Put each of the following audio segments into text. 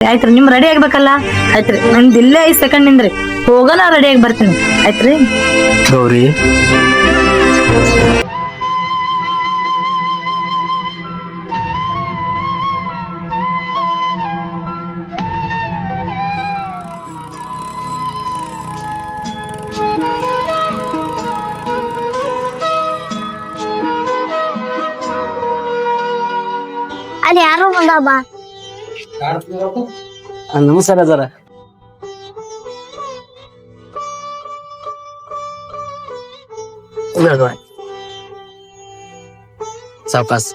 ಆಯ್ತ್ರಿ ನಿಮ್ ರೆಡಿ ಆಗ್ಬೇಕಲ್ಲ? ಆಯ್ತ್ರಿ ನಂದ್ ಇಲ್ಲೇ ಐದ್ ಸೆಕೆಂಡ್ ನಿಂದ್ರಿ. ಹೋಗೋಣ ರೆಡಿ ಆಗಿ ಬರ್ತೀನಿ. ಆಯ್ತ್ರಿ? ಗೌರಿ. ಅಲ್ಲಿ ಯಾರು ಬಂದ ಬಾ. ಆ, ನಮಸ್ಕಾರ ಸರ. ಸಾವ್ಕಾಸ್.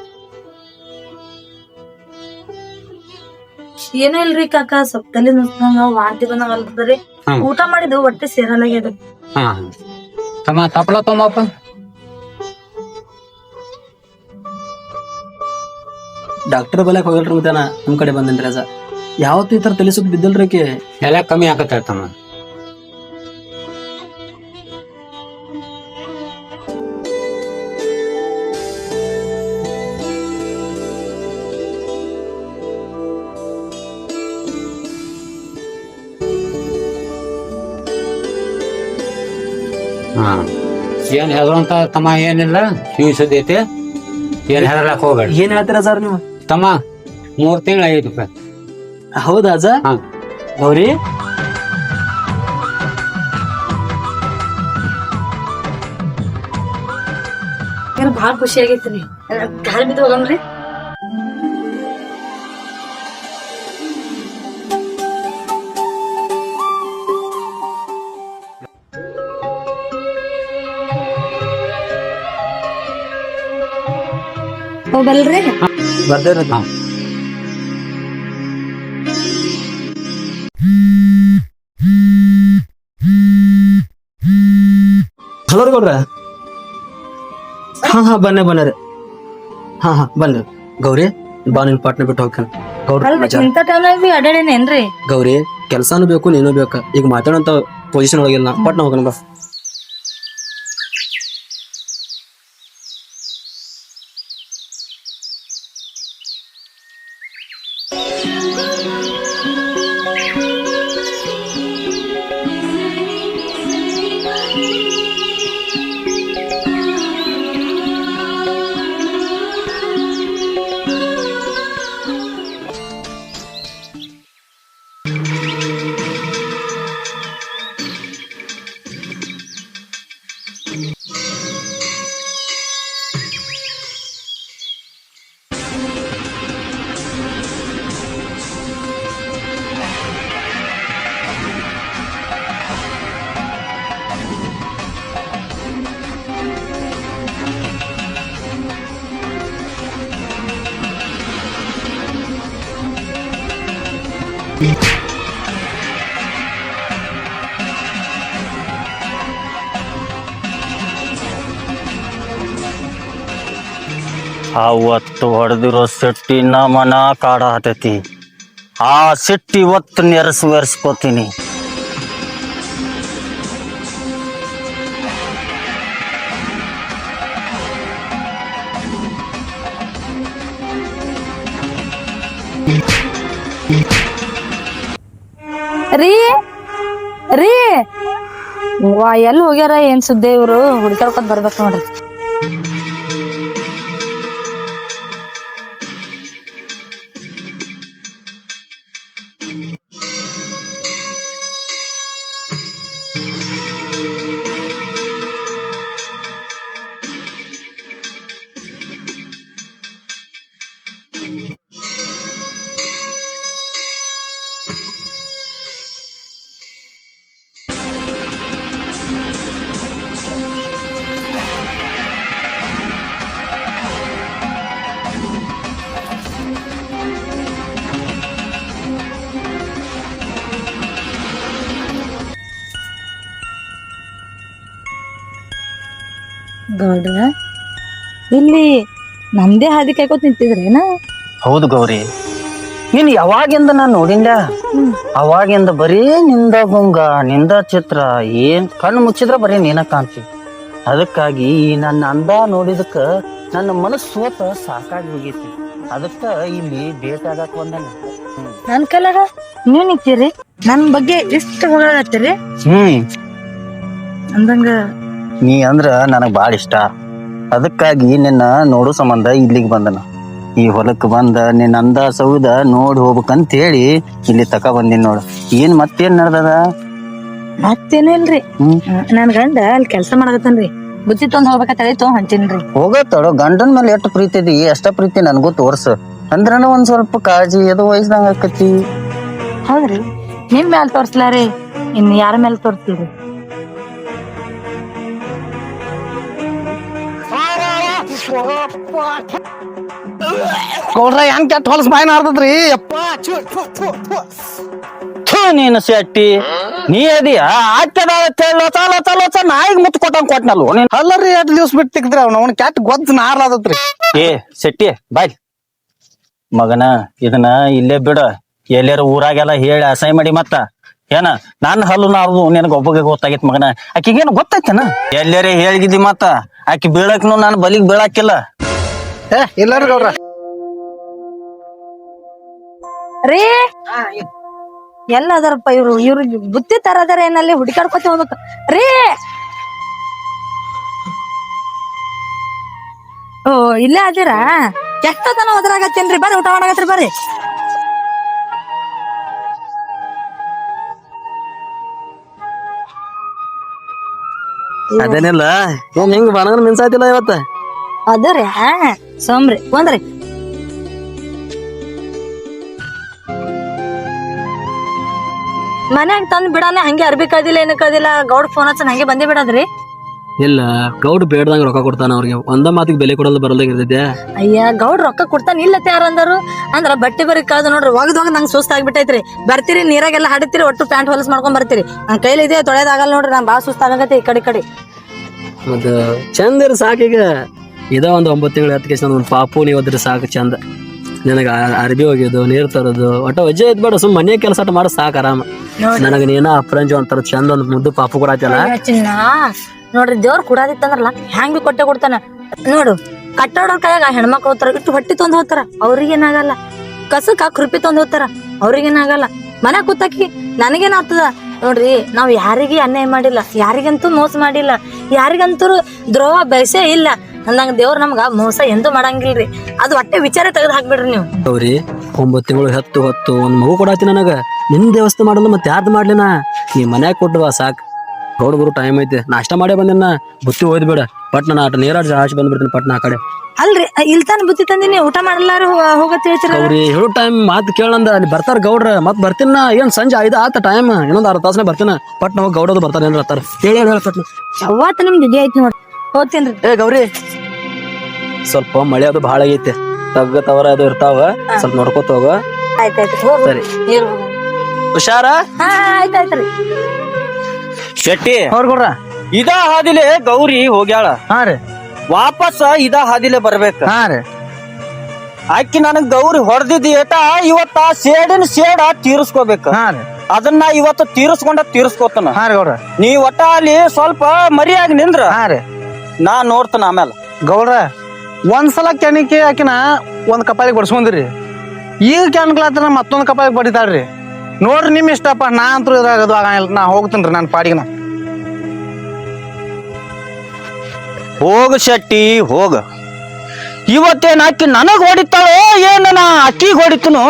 ಏನೋ ಇಲ್ರಿ ಕಾಕ ಸ್ವಲ್ಪ ತಲೆ ವಾಂತಿ ಬಂದಂಗ. ಊಟ ಮಾಡಿದ್ದು ಹೊಟ್ಟೆ ಸೇರಲಾಗ್ಯದ. ಹಾ ತಮ್ಮ ತಪ್ಪಲ ತೊಂಬಪ್ಪ ಡಾಕ್ಟರ್ ಬಲ್ಯಾಕ್ ಹೋಗಲ್ರಿ ಮತ್ತಾನ ನಮ್ ಕಡೆ ಬಂದೇನ್ರಿ ಅಜ ಯಾವತ್ತು ಈ ತರ ತಲೆ ಸುತ್ತ ಬಿದ್ದಲ್ರಿ ಆಕಿ? ಎಲ್ಲ ಕಮ್ಮಿ ಆಗತ್ತೆ ತಮ್ಮ. ಹಾ. ಏನ್ ಹೆದರಂತ ತಮ್ಮ ಏನಿಲ್ಲ? ನೀವು ಸದ್ಯತೆ ಏನ್ ಹೆದರ್ಲಕ್ ಹೋಗ್ಬೇಡ ಏನ್ ಹೇಳ್ತೀರ ಸರ್ ನೀವು? ತಮ್ಮ ಮೂರ್ ತಿಂಗಳು ಐದು ರೂಪಾಯಿ. ಹೌದಾ ಅಜ ಹಾ. ಗೌರಿ? ಏನ್ ಭಾಳ ಖುಷಿ ಆಗೈತ್ರಿ ಗಾಳಿ ಬಿದ್ದು ಹೋಗಮ್ರಿ ಹೋಗಲ್ರಿ ಬರ್ದೇವ್ರಿ ಹಾ. ಹಲೋ ಗೌಡ್ರ. ಹಾ ಹಾ ಬನ್ನಿ ಬನ್ನಿ ಹಾ ಹಾ ಬನ್ನಿ. ಗೌರಿ ಬಾ ನಿನ್ ಪಾಟ್ನ ಬಿಟ್ಟು ಹೋಗ್ತಾನೆ. ಗೌಡ್ರ ಇಂಥ ಟೈಮ್ನಾಗ ಬಿ ಅಡ್ಯಾಡೇನೇನ್ರಿ ಗೌರಿ ಕೆಲ್ಸಾನು ಬೇಕು ನೀನು ಬೇಕು. ಈಗ ಮಾತಾಡೋಂತ ಪೊಸಿಷನ್ ಒಳಗಿಲ್ಲ ಪಟ್ನ ಹೋಗೋಣ ಬಾ. ಅವತ್ತು ಹೊಡೆದಿರೋ ಸಿಟ್ಟಿನ ಮನ ಕಾಡಾತೈತಿ. ಆ ಸಿಟ್ಟಿ ಇವತ್ತು ನೆರೆಸ್ವೇರ್ಸ್ಕೋತೀನಿ ವಾ ಎಲ್ಲಿ ಹೋಗ್ಯಾರ ಏನ್ ಸುದ್ದಿ ಇವ್ರು? ಹುಡ್ಕಾಡ್ಕೊಂಡ್ ಬರ್ಬೇಕು ನೋಡ್ರಿ. ಗೌಡ್ರ? ಇಲ್ಲಿ ನಮ್ದೇ ಹಾದಿ ಕೈಕೋತ್ ನಿಂತಿದ್ರೇನ ಹೌದು ಗೌರಿ. ನೀನು ಯಾವಾಗಿಂದ ನಾನು ನೋಡಿಂದ ಅವಾಗಿಂದ ಬರೀ ನಿಂದ ಗುಂಗ ನಿಂದ ಚಿತ್ರ ಏನ್ ಕಣ್ಣು ಮುಚ್ಚಿದ್ರ ಬರೀ ನೀನ ಕಾಣ್ತಿ. ಅದಕ್ಕಾಗಿ ಈ ನನ್ನ ಅಂದ ನೋಡಿದಕ್ಕ ನನ್ನ ಮನಸ್ಸು ಸೋತ ಸಾಕಾಗಿ ಹೋಗೈತಿ. ಅದಕ್ಕ ಇಲ್ಲಿ ಭೇಟಿ ಆಗಕ್ ಬಂದನ ನನ್ ಕೈಲಾಗ ನೀವ್ ನಿಂತೀರಿ? ನನ್ ಬಗ್ಗೆ ಎಷ್ಟು ಹೊಗಳತ್ತೀರಿ ಹ್ಮ್. ಅಂದಂಗ ನೀ ಅಂದ್ರ ನನಗ್ ಬಾಳ ಇಷ್ಟ. ಅದಕ್ಕಾಗಿ ನಿನ್ನ ನೋಡು ಸಂಬಂಧ ಇಲ್ಲಿಗೆ ಬಂದನ. ಈ ಹೊಲಕ್ಕೆ ಬಂದ ನಿನ್ನ ಅಂದ ಸೌದ ನೋಡಿ ಹೋಗ್ಬೇಕಂತ ಹೇಳಿ ಇಲ್ಲಿ ತಕ ಬಂದಿನ್ ನೋಡು. ಏನ್ ಮತ್ತೇನ್ ನಡ್ದದ? ಮತ್ತೇನು ಇಲ್ರಿ. ಹ್ಮ್. ನನ್ ಗಂಡ ಅಲ್ಲಿ ಕೆಲಸ ಮಾಡಕತ್ತನ್ರಿ. ಬುತ್ತಿ ತೊಂದ್ ಹೋಗ್ಬೇಕಂತ ಹೇಳಿ ತೊಗೊಂಡ್ ಹೊಂಟೀನ್ರಿ ಗಂಡನ ಗಂಡನ್ ಮೇಲೆ ಎಷ್ಟು ಪ್ರೀತಿ ಇದೆ ಅಷ್ಟ ಪ್ರೀತಿ ನನಗೂ ತೋರ್ಸು. ಅಂದ್ರನ ಒಂದ್ ಸ್ವಲ್ಪ ಕಾಳಜಿ ಅದು ವಯಸ್ಸದಂಗ ಆಕತಿ. ಹೌದ್ರಿ. ನಿಮ್ ಮ್ಯಾಲ್ ತೋರ್ಸ್ಲಾರಿ. ಇನ್ ಯಾರ ಮೇಲೆ ತೋರ್ಸ್ತೀರಿ? ಗೌಡ್ರ ಹೆಂಗ್ ಕೆಟ್ಟ ಹೊಲಸ್ ಬಾಯಿನ ಹಾರ್ದದ್ರಿ? ಯಪ್ಪ ಥು ನೀನು ಶೆಟ್ಟಿ. ನೀ ಅದಿಯ ಆಚದ ಲೋಚ ಲೋಚ ಲೋಚ ನಾಯಿಗ್ ಮುತ್ತು ಕೊಟ್ಟಂಗ್ ಕೊಟ್ನಲ್ವ ನೀನ್ ಅಲ್ಲರಿ ಎರಡು ದಿವ್ಸ ಬಿಟ್ಟು ತಿಕ್ದ್ರಿ ಅವ್ನ? ಅವ್ನ ಕೆಟ್ಟ ಗೊತ್ತ ನಾರ್ಲಾದತ್ರಿ ಏ ಶೆಟ್ಟಿ ಬಾಯ್. ಮಗನ ಇದನ್ನ ಇಲ್ಲೇ ಬಿಡ. ಎಲ್ಲಾರ ಊರಾಗೆಲ್ಲ ಹೇಳಿ ಅಸಹ್ಯ ಮಾಡಿ ಮತ್ತ. ಏನ ನನ್ನ ಹಲ್ಲು ನಾರ್ದು ನಿನಗ ಒಬ್ಬಗೆ ಗೊತ್ತಾಗಿತ್ ಮಗನ. ಆಕಿಗೇನು ಗೊತ್ತಾಯ್ತನ? ಎಲ್ಲರೇ ಹೇಳಿದಿ ಮತ್ತ. ಆಕಿ ಬೀಳಕ್ನು ನಾನು ಬಲಿಗ್ ಬೀಳಾಕಿಲ್ಲ. ಏ ಗೌರ ಗೌಡ್ರ. ರೀ? ಎಲ್ಲ ಅದಾರಪ್ಪ ಇವ್ರು ಇವ್ರು ಬುತ್ತಿ ತರದಾರ ಏನಲ್ಲಿ ಹುಡುಕಾಡ್ಕೊತ ಹೋಗ್ಬೇಕು ರೀ? ಓ ಇಲ್ಲೇ ಅದೀರಾ? ಎಷ್ಟತನ ಹೋದ್ರಾಗತ್ತೇನ್ರಿ? ಬರ್ರಿ ಊಟ ಮಾಡಾಕತ್ರಿ ಬರ್ರಿ. ಅದೇನಿಲ್ಲ ಏನ್ ಹಿಂಗ್ ಬನಗನ್ ಮಿನ್ಸಾತಿಲ್ಲ ಇವತ್ತ? ಅದರಿ ಸೋಮ್ರಿ ಬಂದ್ರಿ ಮನ್ಯಾಗ ತಂದ್ ಬಿಡಾನೆ, ಹಂಗೆ ಅರ್ಬಿ ಕದಿಲ್ಲ ಏನು ಕದಿಲ್ಲ ಗೌಡ್ ಫೋನ್ ಹಚ್ಚನ್, ಹಂಗೆ ಬಂದೇ ಬಿಡದ್ರಿ. ಇಲ್ಲ ಗೌಡ್ ಬೇಡದಂಗ ರೊಕ್ಕ ಕೊಡ್ತಾನ ಅವ್ರಿಗೆ. ಒಂದ ಮಾತಿಗೆ ಬೆಲೆ ಕೊಡಲ್ಲ ಬರಲ್ಲ ಇರ್ತೈತೆ. ಅಯ್ಯ ಗೌಡ್ ರೊಕ್ಕ ಕೊಡ್ತಾನ ಇಲ್ಲತ್ತೆ ಯಾರ ಅಂದರು. ಅಂದ್ರ ಬಟ್ಟೆ ಬರಿ ಕಳ್ದು ನೋಡ್ರಿ ಒಗದ್ ಹೋಗಿ ನಂಗೆ ಸುಸ್ತ ಆಗ್ಬಿಟ್ಟೈತ್ರಿ. ಬರ್ತೀರಿ ನೀರಾಗೆಲ್ಲ ಹಡಿತೀರಿ ಒಟ್ಟು ಪ್ಯಾಂಟ್ ಹೊಲಸ್ ಮಾಡ್ಕೊಂಡ್ ಬರ್ತೀರಿ. ನನ್ನ ಕೈಲಿ ಇದೆ ತೊಳೆದಾಗಲ್ಲ ನೋಡ್ರಿ ನಾನು ಭಾಳ ಸುಸ್ತ ಆಗತ್ತೆ ಈ ಕಡೆ ಕಡೆ. ಮತ್ತೆ ಚಂದ ಇರ್ ಸಾಕೀಗ ಇದ ಒಂದು ಒಂಬತ್ತು ತಿಂಗಳು ಹತ್ತು ಕೇಸ್ ಒಂದು ಪಾಪು ನೀವು ಅದ್ರ ಸಾಕು ಚಂದ. ನನಗ ಅರ್ಬಿ ಹೋಗಿದ್ದು ನೀರು ತರೋದು ಒಟ್ಟ ವಜ್ಜೆ ಇದ್ಬೇಡ ಸುಮ್ ಮನೆ ಕೆಲಸ ಮಾಡ ಸಾಕು ಆರಾಮ. ನನಗ ನೀನ ಅಪ್ರಂಜು ಒಂಥರ ಚಂದ ಒಂದ್ ಮುದ್ದು ಪಾಪು ಕೊಡತ್ತಲ್ಲ ನೋಡ್ರಿ ದೇವ್ರ ಕೊಡದಿತ್ತಂದ್ರಲ್ಲ ಹ್ಯಾಂಗ್ ಬಿ ಕೊಟ್ಟೆ ಕೊಡ್ತಾನ? ನೋಡು ಕಟ್ಟಡ ಕೈಯಾಗ ಹೆಣ್ಮಕ್ಳು ಹೋಗ್ತಾರ ಇಟ್ಟು ಹೊಟ್ಟಿ ತೊಂದ್ ಹೋಗ್ತಾರ ಅವ್ರಿಗೇನಾಗಲ್ಲ. ಕಸಕ್ಕ ಕೃಪಿ ತೊಂದ್ ಹೋಗ್ತಾರ ಅವ್ರಿಗೇನಾಗಲ್ಲ. ಮನೆ ಕೂತಾಕಿ ನನಗೇನಾಗ್ತದ? ನೋಡ್ರಿ ನಾವ್ ಯಾರಿಗೆ ಅನ್ಯಾಯ ಮಾಡಿಲ್ಲ ಯಾರಿಗಂತೂ ಮೋಸ ಮಾಡಿಲ್ಲ ಯಾರಿಗಂತೂ ದ್ರೋಹ ಬಯಸೇ ಇಲ್ಲ. ಅಂದಂಗ ದೇವ್ರ ನಮ್ಗ ಮೋಸ ಎಂದೂ ಮಾಡಂಗಿಲ್ರಿ. ಅದು ಹೊಟ್ಟೆ ವಿಚಾರ ತೆಗೆದು ಹಾಕ್ಬಿಡ್ರಿ ನೀವು. ಅವ್ರಿ ಒಂಬತ್ತು ತಿಂಗಳು ಹತ್ತು ಹೊತ್ತು ಒಂದ್ ಮಗು ಕೊಡಾತಿ ನನಗ. ನಿನ್ ದೇವಸ್ಥೆ ಮಾಡಲ್ಲ ಮತ್ತೆ ಯಾರ್ದು ಮಾಡ್ಲಿನ ನೀ? ಮನ್ಯಾಗ ಕೊಟ್ಟವಾ ಸಾಕ್. ಗೌಡ ಗುರು ಟೈಮ್ ಐತೆ. ನಾಷ್ಟ ಮಾಡೇ ಬಂದಿನ ಬುತ್ತಿ ಓದ್ಬೇಡ ಪಟ್ ನಾನು ಆಟ ನೇರ ಆಚೆ ಬಂದ್ಬಿಡ್ತೀನಿ ಪಟ್ನ ಆ ಕಡೆ. ಅಲ್ರಿ ಇಲ್ತಾನ ಬುತ್ತಿ ತಂದಿನಿ ಊಟ ಮಾಡಲಾರ ಹೋಗತ್ ಹೇಳ್ತೀರ? ಅವ್ರಿ ಹೇಳೋ ಟೈಮ್ ಮಾತು ಕೇಳಂದ ಅಲ್ಲಿ ಬರ್ತಾರ ಗೌಡ್ರ. ಮತ್ ಬರ್ತೀನ ಏನ್ ಸಂಜೆ ಐದ ಆತ ಟೈಮ್ ಇನ್ನೊಂದ್ ಅರ್ಧ ತಾಸನೆ ಬರ್ತೀನ. ಪಟ್ನ ಹೋಗಿ ಗೌಡದು ಬರ್ತಾರ ಏನ್ ಬರ್ತಾರ ಹೇಳಿ ಹೇಳ ಪಟ್ನ. ಯಾವತ್ತ ನಿಮ್ದು ಇದೇ ಐತಿ ನೋಡ್ರಿ ಹೋಗ್ತೀನ್ರಿ ಏ ಗೌರಿ. ಸ್ವಲ್ಪ ಮಳೆ ಅದು ಬಹಳ ಐತೆ ತಗ್ಗ ತವರ ಅದು ಇರ್ತಾವ. ಸ್ವಲ್ಪ ನೋಡ್ಕೋತ ಹೋಗ. ಆಯ್ತಾಯ್ತು ಸರಿ. ಹುಷಾರ? ಹಾ ಆಯ್ತಾಯ್ತ್ರಿ ಶೆಟ್ಟಿ. ಅವ್ರ ಇದ ಹಾದಿಲೆ ಗೌರಿ ಹೋಗ್ಯಾಳ. ಹಾ ರೀ. ವಾಪಸ್ ಇದ ಹಾದಿಲೆ ಬರ್ಬೇಕ. ಹಾ ರೀ. ಆಕಿ ನನಗ್ ಗೌರಿ ಹೊಡೆದಿದ್ದ ಏಟ ಇವತ್ತ ಸೇಡಿನ ಸೇಡ ತೀರಿಸ್ಕೋಬೇಕ. ಹಾ ರೀ. ಅದನ್ನ ಇವತ್ತು ತೀರಿಸ್ಕೊಂಡ ತೀರಿಸ್ಕೋತನ. ಹಾ ರೀ ಗೌಡ್ರ. ನೀ ಒಟ್ಟ ಅಲ್ಲಿ ಸ್ವಲ್ಪ ಮರಿಯಾಗಿ ನಿಂದ್ರ. ಹಾ ರೀರಿ ನಾ ನೋಡ್ತಾನ ಆಮೇಲೆ. ಗೌಡ್ರ ಒಂದ್ಸಲ ಕೆಣಿಕೆ ಆಕಿನ ಒಂದ್ ಕಪಾಳಿಗೆ ಬಡಿಸ್ಕೊಂಡ್ರಿ. ಈಗ ಕೆಣ್ಕಲಾತ್ರ ಮತ್ತೊಂದು ಕಪಾಳಿಗೆ ಬಡಿತಾಳ್ರಿ. ನೋಡ್ರಿ ನಿಮ್ ಇಷ್ಟಪ್ಪ ನಾ ಅಂತೂ ಇದ್ರಾಗದು ಆಗಂಗಿಲ್ಲ. ನಾ ಹೋಗ್ತೀನಿ ನನ್ನ ಪಾಡಿಗೆ ನಾ ಹೋಗ ಶೆಟ್ಟಿ ಹೋಗ. ಇವತ್ತೇನ್ ಆಕಿ ನನಗ್ ಹೊಡಿತಾಳೋ ಏನ ನಾ ಅಕ್ಕಿಗ್ ಹೊಡಿತನು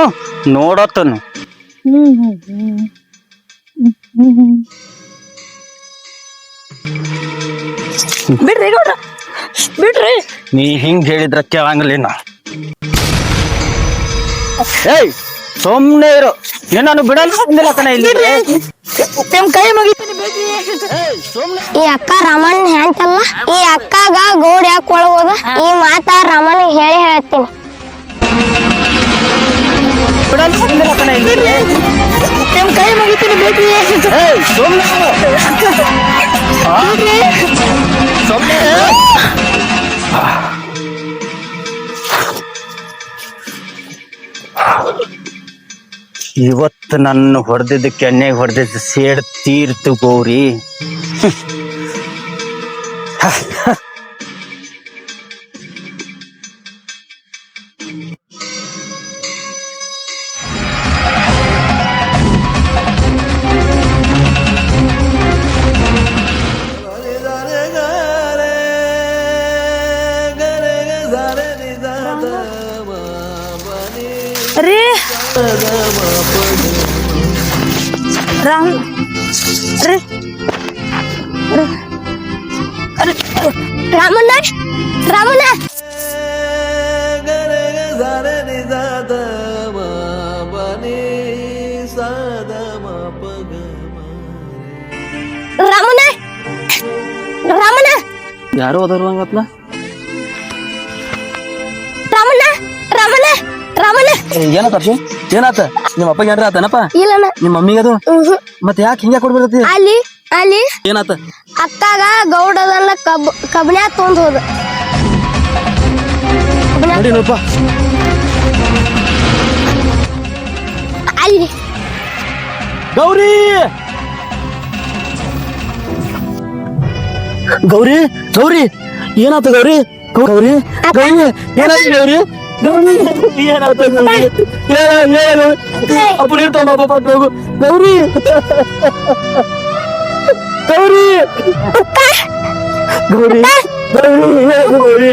ನೋಡತ್ತನು. ಬಿಡ್ರಿ ಗೌಡ. ಬಿಡ್ರಿ. ನೀ ಹಿಂಗ್ ಹೇಳಿದ್ರ ಕೇಳಂಗಿಲ್ಲ ಏಯ್ ಸುಮ್ನೆ ಇರು. ನಿನ್ನನ್ನು ಬಿಡಲ್ಲ ಅಂದಿಲ್ಲ ಕಣ ಇಲ್ಲಿ. ನಿಮ್ ಕೈ ಮುಗಿತೀನಿ ಈ ಅಕ್ಕ ರಮಣ್ ಹೆಂತಲ್ಲ ಈ ಅಕ್ಕಗ ಗೌಡ್ ಯಾಕೆ ಒಳಗೋದ? ಈ ಮಾತ ರಮಣ್ ಹೇಳಿ ಹೇಳ್ತೀನಿ. ಬಿಡಲ್ಲ ಅಂದಿಲ್ಲ ಕಣ ಇಲ್ಲಿ. ನಿಮ್ ಕೈ ಮುಗಿತೀನಿ ಬೇಕು ಸುಮ್ನೆ ಇವತ್ತು ನನ್ನ ಹೊಡೆದಿದ್ದ ಕೆನ್ನೆಗೆ ಹೊಡೆದಿದ್ದ ಸೇಡ್ ತೀರ್ತು ಗೌರಿ. ರಾಮ್ ರೀ ರಾಮಣ್ಣ ರಾಮಣ್ಣ ರಾಮಣ್ಣ ರಾಮಣ್ಣ ಯಾರು ಹೋದ್ರು ಹಂಗತ್ಲ ರಾಮಣ್ಣ ರಾಮಣ್ಣ ರಾಮಣ್ಣ ಏನಾತ ಏನಾತ? ನಿಮ್ಮ ಅಪ್ಪ ಏನ್ರ ಆತನಪ್ಪ? ಇಲ್ಲಣ್ಣ. ನಿಮ್ಮ ಮಮ್ಮಿಗೆ ಅದು. ಮತ್ತೆ ಯಾಕೆ ಹಿಂಗೆ ಕೊಡ್ಬಿಡ್ತಿ ಅಲ್ಲಿ ಅಲ್ಲಿ. ಏನಾತ? ಅಕ್ಕಾಗ ಗೌಡದಲ್ಲ ಕಬ್ ಕಬ್ನ್ಯಾಗ ತೊಂದ್ ಹೋದ. ನೋಡಿ ನೋಡಪ್ಪ. ಅಲ್ಲಿ. ಗೌರಿ! ಗೌರಿ ಗೌರಿ ಏನಾತ ಗೌರಿ? ಗೌರಿ ಗೌರಿ ಏನಾಯ್ತು ಗೌರಿ? ಗೌರಿ ಏನಾತ ಗೌರಿ ಏನು ಏನು ಅಪ್ಪು ನೀರು ತಗೊಂಬ ಪಾಪ ಹೋಗು ಗೌರಿ ಗೌರಿ ಗೌರಿ ಗೌರಿ ಏನು ಗೌರಿ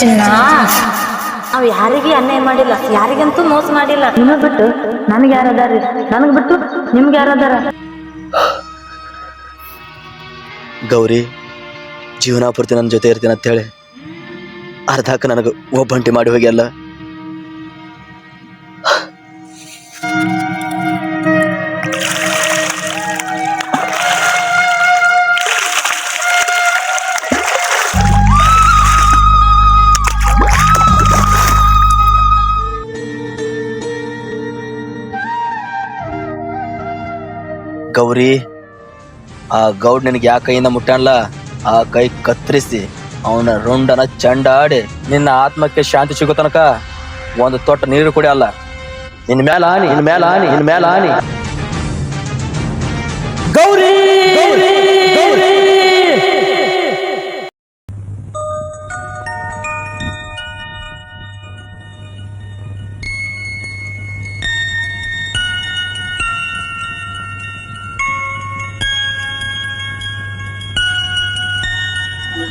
ಚಿನ್ನ ನಾವು ಯಾರಿಗೆ ಅನ್ಯಾಯ ಮಾಡಿಲ್ಲ. ಯಾರಿಗಂತೂ ಮೋಸ ಮಾಡಿಲ್ಲ. ನಿಮಗ್ ಬಿಟ್ಟು ನನಗೆ ಯಾರದಾರ? ನನಗ್ ಬಿಟ್ಟು ನಿಮ್ಗೆ ಯಾರದಾರ? ಗೌರಿ ಜೀವನಾಪೂರ್ತಿ ನನ್ನ ಜೊತೆ ಇರ್ತೀನಿ ಅಂತೇಳಿ ಅರ್ಧಕ್ಕೆ ನನಗೆ ಒಬ್ಬಂಟಿ ಮಾಡಿ ಹೋಗ್ಯಲ್ಲ. ಗೌರಿ, ಆ ಗೌಡ್ ನಿನಗೆ ಯಾ ಕೈಯಿಂದ ಮುಟ್ಟಲ್ಲ ಆ ಕೈ ಕತ್ತರಿಸಿ, ಅವನ ರುಂಡನ ಚಂಡಾಡಿ ನಿನ್ನ ಆತ್ಮಕ್ಕೆ ಶಾಂತಿ ಸಿಗೋ ತನಕ ಒಂದು ತೊಟ್ಟ ನೀರು ಕುಡಿಯಲ್ಲ ಅಲ್ಲ. ಮ್ಯಾಲ ಆನಿ ಇನ್ಮೇಲೆ ಇನ್ಮೇಲೆ ಮ್ಯಾಲ ಆನಿ. ಗೌರಿ!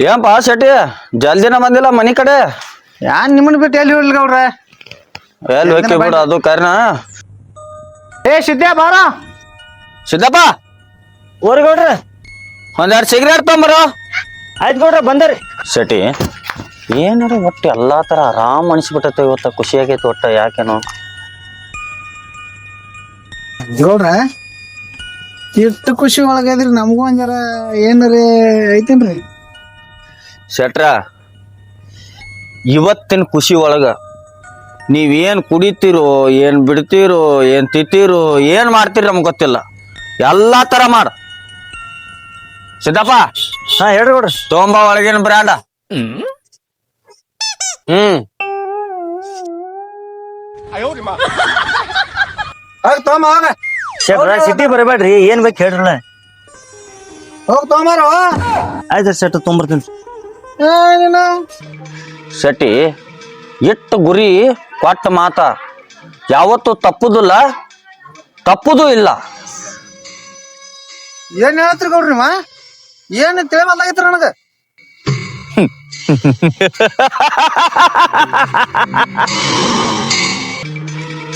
ಏನ್ಪ ಶೆಟ್ಟಿ? ಜಲ್ದಿನ ಬಂದಿಲ್ಲ ಮನಿ ಕಡೆ? ಯಾನ್ ನಿಮ್ಮನ್ನ ಬಿಟ್ಟು ಎಲ್ಲಿ ಹೋಗ್ಲಿ ಗೌಡ್ರೆ? ಎಲ್ಲಿ ಹೋಗಿ ಬಿಡು ಅದು ಕಾರಣ ಏ ಸಿದ್ಯಾ ಬಾರ. ಸಿದ್ದಪ್ಪ? ಓರಿ ಗೌಡ್ರೆ. ಒಂದೆರಡು ಸಿಗರೇಟ್ ತೊಂಬರ ಆಯ್ತು ಗೌಡ್ರೆ ಬಂದರಿ. ಶೆಟ್ಟಿ ಏನಾರ ಒಟ್ಟು ಎಲ್ಲಾ ತರ ಆರಾಮ್ ಅನಿಸ್ಬಿಟ್ಟೈತೆ ಇವತ್ತ ಖುಷಿಯಾಗೈತೆ ಒಟ್ಟ ಯಾಕೇನೋ. ಗೌಡ್ರ ಎಷ್ಟು ಖುಷಿ ಒಳಗಾದ್ರಿ ನಮಗೂ ಒಂದ್ ಜರ ಏನಾರ ಐತೇನ್ರಿ? ಶೆಟ್ರ ಇವತ್ತಿನ ಖುಷಿ ಒಳಗ ನೀವೇನು ಕುಡಿತೀರೋ ಏನು ಬಿಡ್ತೀರೋ ಏನು ತಿತ್ತೀರೋ ಏನು ಮಾಡ್ತೀರಿ ನಮ್ಗೆ ಗೊತ್ತಿಲ್ಲ. ಎಲ್ಲ ಥರ ಮಾಡ. ಸಿದ್ದಪ್ಪ. ಹಾಂ ಹೇಳಿ ಗೌಡ್ರ ತೊಂಬ ಒಳಗಿನ ಬ್ರ್ಯಾಂಡ. ಹೋಗ. ಶೆಟ್ರ ಸಿಟಿ ಬರಬೇಡ್ರಿ ಏನು ಬೇಕು ಹೇಳ್ರಲ್ಲ. ಹೋಗ್ ತೊಗೊಂಬಾರ ಆಯ್ತು ಶೆಟ್ ತೊಂಬರ್ತೀನಿ ಶೆಟ್ಟಿ ಇಟ್ಟು ಗುರಿ ಕೊಟ್ಟ ಮಾತ ಯಾವತ್ತು ತಪ್ಪುದಿಲ್ಲ ತಪ್ಪುದು ಇಲ್ಲ. ಏನ್ ಹೇಳ್ತೀರಿ ಗೌಡ್ರಿ ಮಾ ಏನ್ ತಿಳಿಬಲ್ಲಾಗಿತ್ರಿ ನನಗ?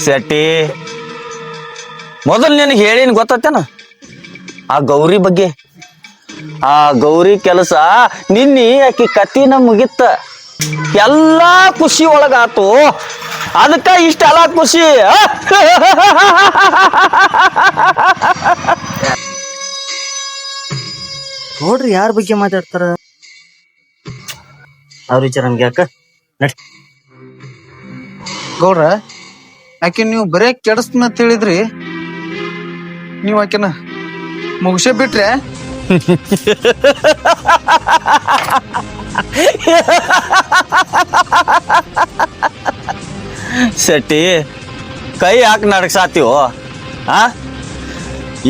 ಶೆಟ್ಟಿ ಮೊದಲು ನಿನಗೆ ಹೇಳಿನ ಗೊತ್ತೇನ ಆ ಗೌರಿ ಬಗ್ಗೆ ಆ ಗೌರಿ ಕೆಲಸ ನಿನ್ನಿ ಆಕಿ ಕತ್ತಿನ ಮುಗಿತ್ತ. ಎಲ್ಲಾ ಖುಷಿ ಒಳಗಾತು. ಅದಕ್ಕ ಇಷ್ಟೆಲ್ಲ ಖುಷಿ? ನೋಡ್ರಿ ಯಾರ ಬಗ್ಗೆ ಮಾತಾಡ್ತಾರ? ಅವ್ರ ವಿಚಾರ ನಮ್ಗೆ ಯಾಕ? ನಡಿ. ಗೌಡ್ರ ಆಕೆ ನೀವು ಬರೇ ಕೆಡಸ್ತನ ಅಂತ ಹೇಳಿದ್ರಿ. ನೀವು ಆಕೆನ ಮುಗಿಸೇ ಬಿಟ್ರೆ ಶೆಟ್ಟಿ, ಕೈ ಹಾಕಿ ನಡ್ಸಾತೀವೋ ಆ?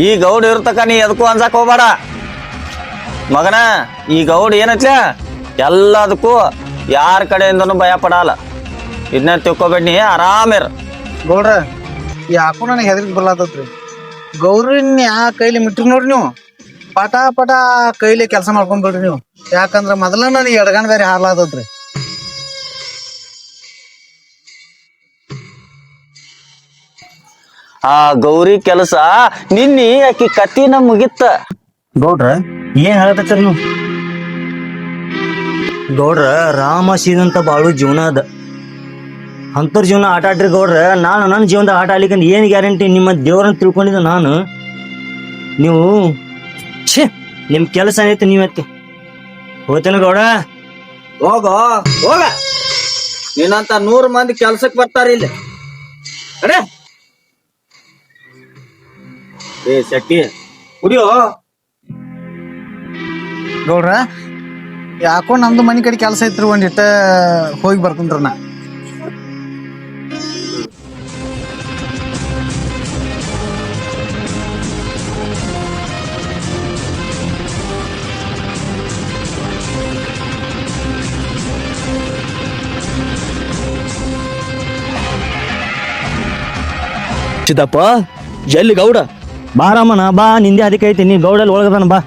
ಈ ಗೌಡ ಇರ್ತಕ ನೀ ಎದಕ್ಕೂ ಅನ್ಸಕ್ ಹೋಗ್ಬೇಡ. ಮಗನ, ಈ ಗೌಡ ಏನತ್ಲ? ಎಲ್ಲದಕ್ಕೂ ಯಾರ ಕಡೆಯಿಂದನೂ ಭಯ ಪಡಲ್ಲ. ಇದನ್ನ ತಿಳ್ಕೊಬೇಡ ನೀ ಆರಾಮಿರ ಗೌಡ್ರ, ಯಾಕೋ ನನಗೆ ಹೆದರಿಕೆ ಬರ್ಲಾತತ್ರಿ ಗೌರಿನ್ ಯಾ ಕೈಲಿ ಮಿಟ್ರಿ ನೋಡ್ರಿ ನೀವು? ಪಟ ಪಟ ಕೈಲಿ ಕೆಲಸ ಮಾಡ್ಕೊಂಡ್ಬಿಡ್ರಿ ನೀವು. ಯಾಕಂದ್ರ ಮೊದಲ ನನಗೆ ಎಡಗನ್ ಬೇರೆ ಹಾರ್ಲಾದ್ರಿ ಆ ಗೌರಿ ಕೆಲಸ ನಿನ್ನಿ ಆಕಿ ಕತ್ತಿನ ಮುಗಿತ್ತ. ಗೌಡ್ರ ಏನ್ ಹೇಳತ್ತೀರಿ ನೀವು? ಗೌಡ್ರ ರಾಮ ಸೀದಂತ ಬಾಳು ಜೀವನ ಅದ. ಅಂತರ್ ಜೀವನ ಆಟ ಆಡ್ರಿ ಗೌಡ್ರ ನಾನು ನನ್ನ ಜೀವನದ ಆಟ ಆಡ್ಲಿಕ್ಕೆ ಏನ್ ಗ್ಯಾರಂಟಿ ನಿಮ್ಮ ದೇವ್ರನ್ನ ತಿಳ್ಕೊಂಡಿದ್ದ ನಾನು? ನೀವು ನಿಮ್ ಕೆಲಸ ಏನೈತಿ ನೀವತ್ತು? ಹೋತನ ಗೌಡ? ಹೋಗೋ ಹೋಗ. ನಿನ್ನಂತ ನೂರು ಮಂದಿ ಕೆಲ್ಸಕ್ಕೆ ಬರ್ತಾರ ಇಲ್ಲಿ. ಅರೆ. ಏ ಶೆಟ್ಟಿ ಕುಡಿಯೋ? ಗೌಡ್ರ ಯಾಕೋ ನಮ್ದು ಮನಿ ಕಡೆ ಕೆಲಸ ಐತ್ರಿ ಒಂದಿಟ್ಟ ಹೋಗಿ ಬರ್ತೀನಿ ನಾ. ಸಿದ್ದಪ್ಪ ಎಲ್ಲಿ ಗೌಡ? ಬಾರಮ್ಮನ ಬಾ ನಿಂದೆ ಅದಕ್ಕೆ ಐತಿ ನೀ ಗೌಡಲ್ಲಿ ಒಳಗದಾನ ಬಾ.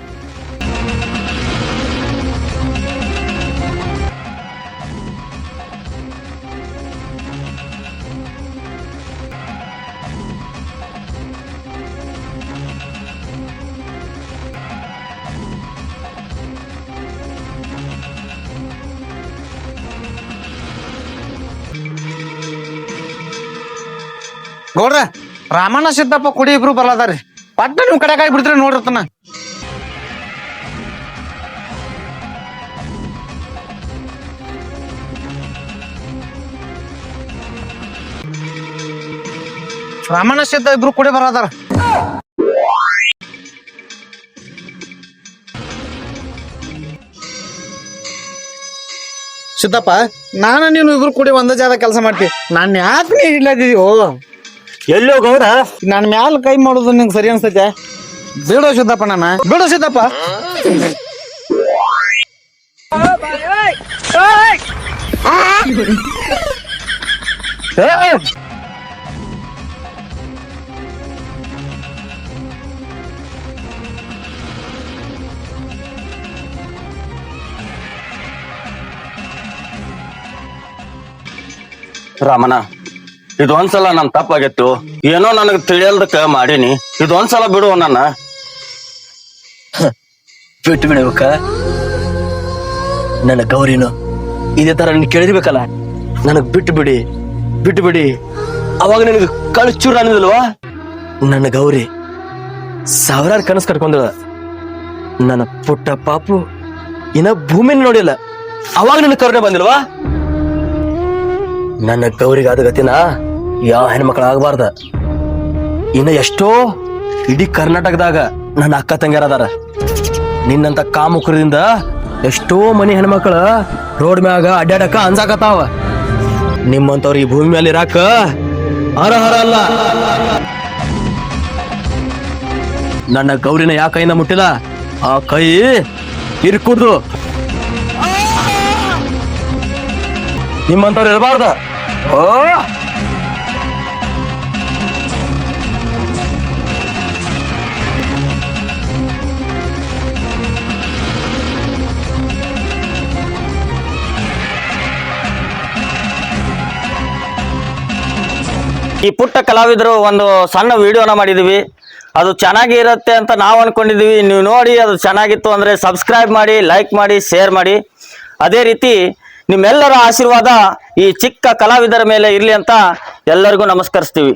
ಗೌಡ್ರ ರಾಮಣ್ಣ ಸಿದ್ದಪ್ಪ ಕುಡಿ ಇಬ್ರು ಬರ್ಲಾದಾರಿ ಪಟ್ಟ ನೀವು ಕಡೆ ಕಾಯಿ ಬಿಡ್ತೀರಿ ನೋಡಿರ್ತನ ರಾಮಣ್ಣ ಸಿದ್ಧ ಇಬ್ರು ಕುಡಿ ಬರದಾರ ಸಿದ್ದಪ್ಪ, ನಾನು ನೀನು ಇಬ್ರು ಕೂಡಿ ಒಂದೇ ಜಾಗ ಕೆಲಸ ಮಾಡ್ತೀವಿ ನಾನು ಯಾಕೆ ನೀ ಇಡ್ಲದಿದೀವೋ ಎಲ್ಲೋ ಗೌಡ ನನ್ನ ಮ್ಯಾಲ ಕೈ ಮಾಡೋದು ನಿಂಗೆ ಸರಿ ಅನ್ಸತ್ತೆ ಬಿಡೋ ಸಿದ್ದಪ್ಪ ನನ್ನ ಬಿಡೋ ಸಿದ್ದಪ್ಪ. ಏ! ರಾಮಣ್ಣ ಇದೊಂದ್ಸಲ ನನ್ ತಪ್ಪಾಗಿತ್ತು. ಏನೋ ನನಗೆ ತಿಳಿಯಲ್ದಕ್ಕ ಮಾಡೀನಿ. ಇದೊಂದ್ಸಲ ಬಿಡು ನನ್ನ. ಬಿಟ್ಟು ಬಿಡಬೇಕ ನನ್ನ ಗೌರಿನು ಇದೇ ತರ ನೀನ್ ಕೇಳಿರ್ಬೇಕಲ್ಲ? ನನಗ್ ಬಿಟ್ಟು ಬಿಡಿ. ಬಿಟ್ಟು ಬಿಡಿ. ಅವಾಗ ನಿನಗೆ ಕಳು ಅನ್ನಿದಲ್ವಾ ನನ್ನ ಗೌರಿ ಸಾವಿರಾರು ಕನಸು ಕಟ್ಕೊಂಡ ನನ್ನ ಪುಟ್ಟ ಪಾಪು ಇನ್ನ ಭೂಮಿನ ನೋಡಿಲ್ಲ. ಅವಾಗ ನಿನ್ನ ಕರುಣೆ ಬಂದಿಲ್ವಾ? ನನ್ನ ಗೌರಿಗಾದ ಗತಿನ? ಯಾವ ಹೆಣ್ಮಕ್ಳು ಆಗಬಾರ್ದ ಇನ್ನು ಎಷ್ಟೋ ಇಡೀ ಕರ್ನಾಟಕದಾಗ ನನ್ನ ಅಕ್ಕ ತಂಗಿಯರ ಅದಾರ ನಿನ್ನಂತ ಕಾಮುಕರದಿಂದ ಎಷ್ಟೋ ಮನಿ ಹೆಣ್ಮಕ್ಳು ರೋಡ್ ಮ್ಯಾಗ ಅಡ್ಡಾಡಕ ಅನ್ಸಾಕತ್ತಾವ ನಿಮ್ಮಂತವ್ರ ಈ ಭೂಮಿ ಮೇಲೆ ಇರಾಕ ಅರ್ಹರ ಅಲ್ಲ. ನನ್ನ ಗೌರಿನ ಯಾ ಕೈಯಿಂದ ಮುಟ್ಟಿಲ್ಲ? ಆ ಕೈ ಇರ್ಕುಡ್ದು ನಿಮ್ಮಂತವ್ರು ಇರಬಾರ್ದ. ಓ! ಈ ಪುಟ್ಟ ಕಲಾವಿದರು ಒಂದು ಸಣ್ಣ ವಿಡಿಯೋನ ಮಾಡಿದೀವಿ. ಅದು ಚೆನ್ನಾಗಿ ಇರುತ್ತೆ ಅಂತ ನಾವು ಅನ್ಕೊಂಡಿದೀವಿ. ನೀವು ನೋಡಿ ಅದು ಚೆನ್ನಾಗಿತ್ತು ಅಂದ್ರೆ ಸಬ್ಸ್ಕ್ರೈಬ್ ಮಾಡಿ, ಲೈಕ್ ಮಾಡಿ, ಶೇರ್ ಮಾಡಿ. ಅದೇ ರೀತಿ ನಿಮ್ಮೆಲ್ಲರ ಆಶೀರ್ವಾದ ಈ ಚಿಕ್ಕ ಕಲಾವಿದರ ಮೇಲೆ ಇರಲಿ ಅಂತ ಎಲ್ಲರಿಗೂ ನಮಸ್ಕರಿಸ್ತೀವಿ.